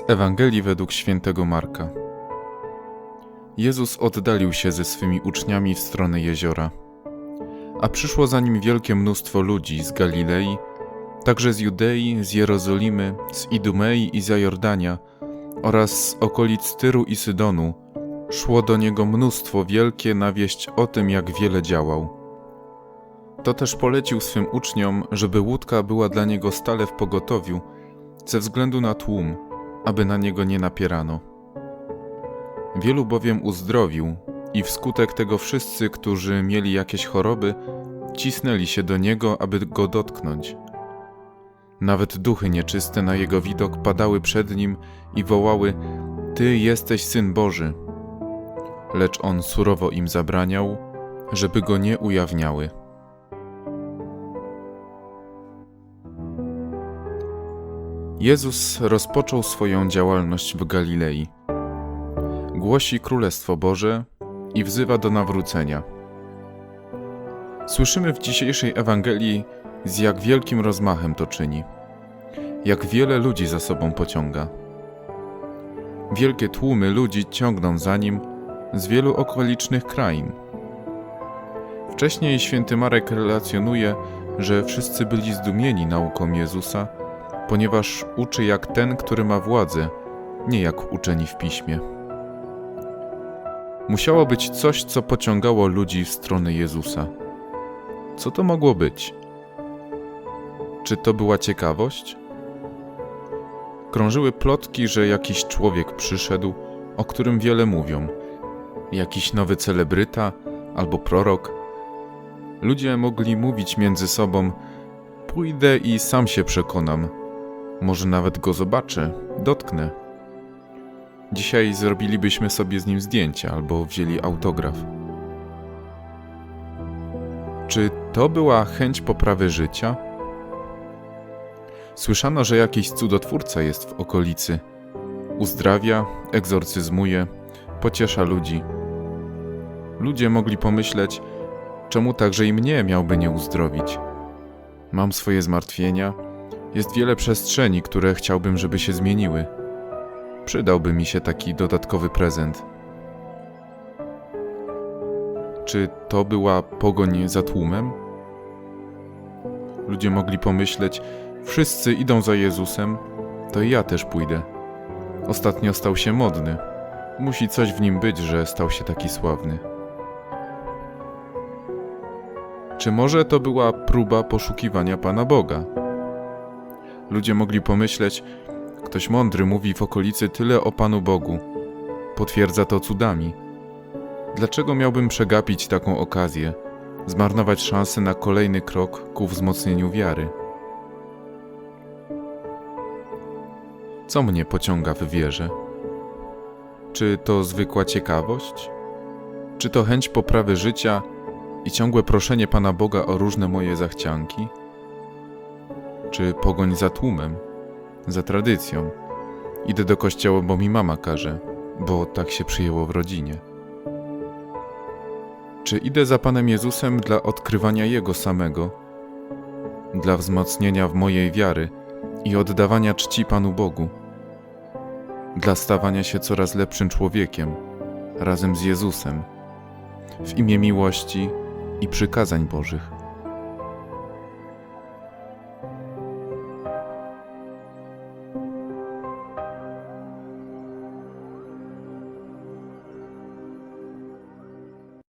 Z Ewangelii według świętego Marka. Jezus oddalił się ze swymi uczniami w stronę jeziora, a przyszło za nim wielkie mnóstwo ludzi z Galilei, także z Judei, z Jerozolimy, z Idumei i Zajordania oraz z okolic Tyru i Sydonu. Szło do niego mnóstwo wielkie na wieść o tym, jak wiele działał. To też polecił swym uczniom, żeby łódka była dla niego stale w pogotowiu, ze względu na tłum, aby na niego nie napierano. Wielu bowiem uzdrowił, i wskutek tego wszyscy, którzy mieli jakieś choroby, cisnęli się do niego, aby go dotknąć. Nawet duchy nieczyste na jego widok padały przed nim i wołały: Ty jesteś syn Boży. Lecz on surowo im zabraniał, żeby go nie ujawniały. Jezus rozpoczął swoją działalność w Galilei. Głosi Królestwo Boże i wzywa do nawrócenia. Słyszymy w dzisiejszej Ewangelii, z jak wielkim rozmachem to czyni, jak wiele ludzi za sobą pociąga. Wielkie tłumy ludzi ciągną za nim z wielu okolicznych krain. Wcześniej święty Marek relacjonuje, że wszyscy byli zdumieni nauką Jezusa, ponieważ uczy jak ten, który ma władzę, nie jak uczeni w piśmie. Musiało być coś, co pociągało ludzi w stronę Jezusa. Co to mogło być? Czy to była ciekawość? Krążyły plotki, że jakiś człowiek przyszedł, o którym wiele mówią. Jakiś nowy celebryta albo prorok. Ludzie mogli mówić między sobą: Pójdę i sam się przekonam. Może nawet go zobaczę, dotknę. Dzisiaj zrobilibyśmy sobie z nim zdjęcie albo wzięli autograf. Czy to była chęć poprawy życia? Słyszano, że jakiś cudotwórca jest w okolicy. Uzdrawia, egzorcyzmuje, pociesza ludzi. Ludzie mogli pomyśleć, czemu także i mnie miałby nie uzdrowić. Mam swoje zmartwienia, jest wiele przestrzeni, które chciałbym, żeby się zmieniły. Przydałby mi się taki dodatkowy prezent. Czy to była pogoń za tłumem? Ludzie mogli pomyśleć, wszyscy idą za Jezusem, to i ja też pójdę. Ostatnio stał się modny. Musi coś w nim być, że stał się taki sławny. Czy może to była próba poszukiwania Pana Boga? Ludzie mogli pomyśleć, ktoś mądry mówi w okolicy tyle o Panu Bogu, potwierdza to cudami. Dlaczego miałbym przegapić taką okazję, zmarnować szansę na kolejny krok ku wzmocnieniu wiary? Co mnie pociąga w wierze? Czy to zwykła ciekawość? Czy to chęć poprawy życia i ciągłe proszenie Pana Boga o różne moje zachcianki? Czy pogoń za tłumem, za tradycją? Idę do kościoła, bo mi mama każe, bo tak się przyjęło w rodzinie. Czy idę za Panem Jezusem dla odkrywania Jego samego, dla wzmocnienia w mojej wiary i oddawania czci Panu Bogu, dla stawania się coraz lepszym człowiekiem razem z Jezusem, w imię miłości i przykazań Bożych?